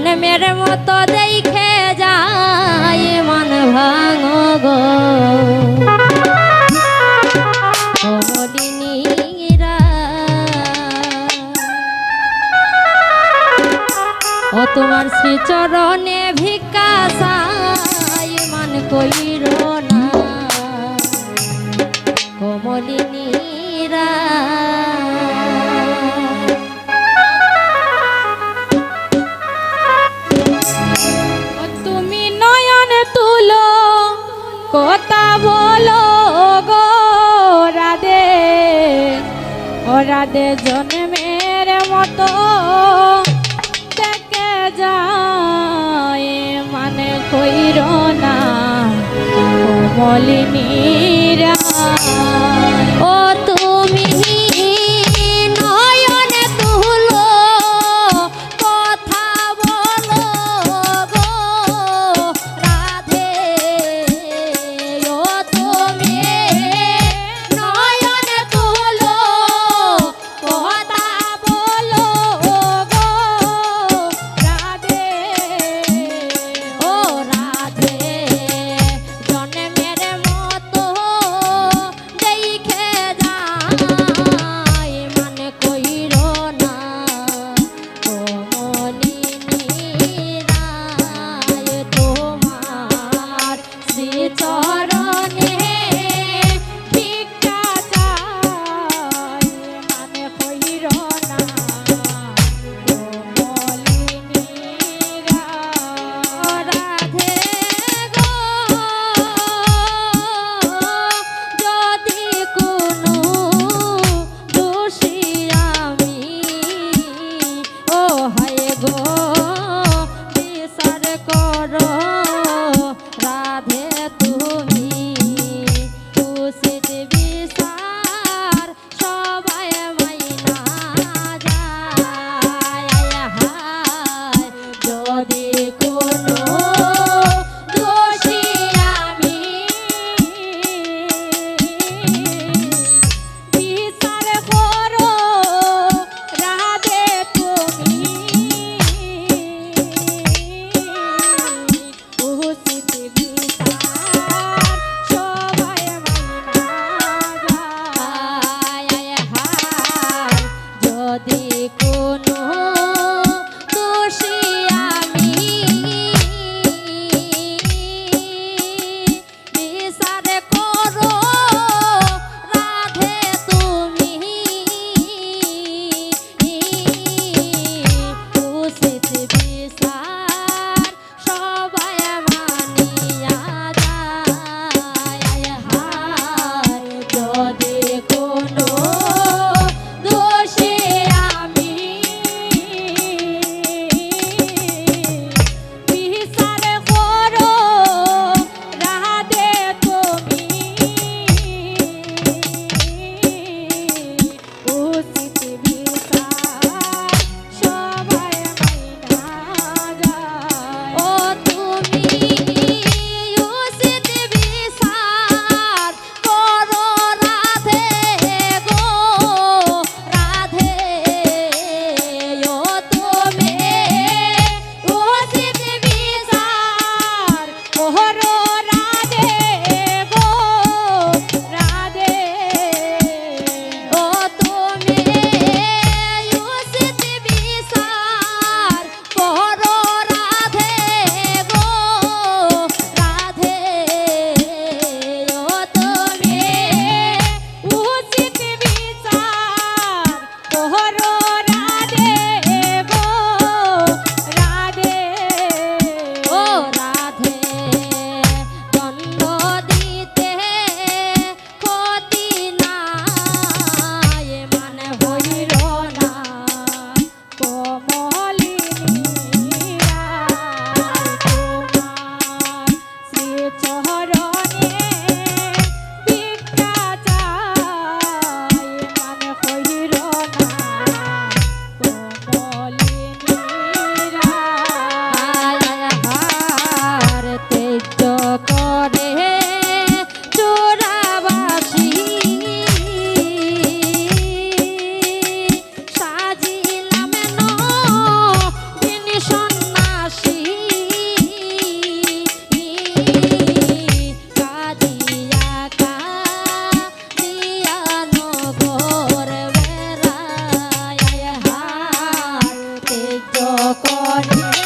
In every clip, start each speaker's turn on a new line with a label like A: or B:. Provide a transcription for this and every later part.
A: জন্মের মতো দেখে যায় মন ভাঙ ও তোমার শ্রীচরণে ভিক্ষা সাই মান কইর রাধে জন্মের মতো দেখে যায় মানে কইর না কমলিনীরা kodi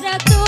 A: pra tu.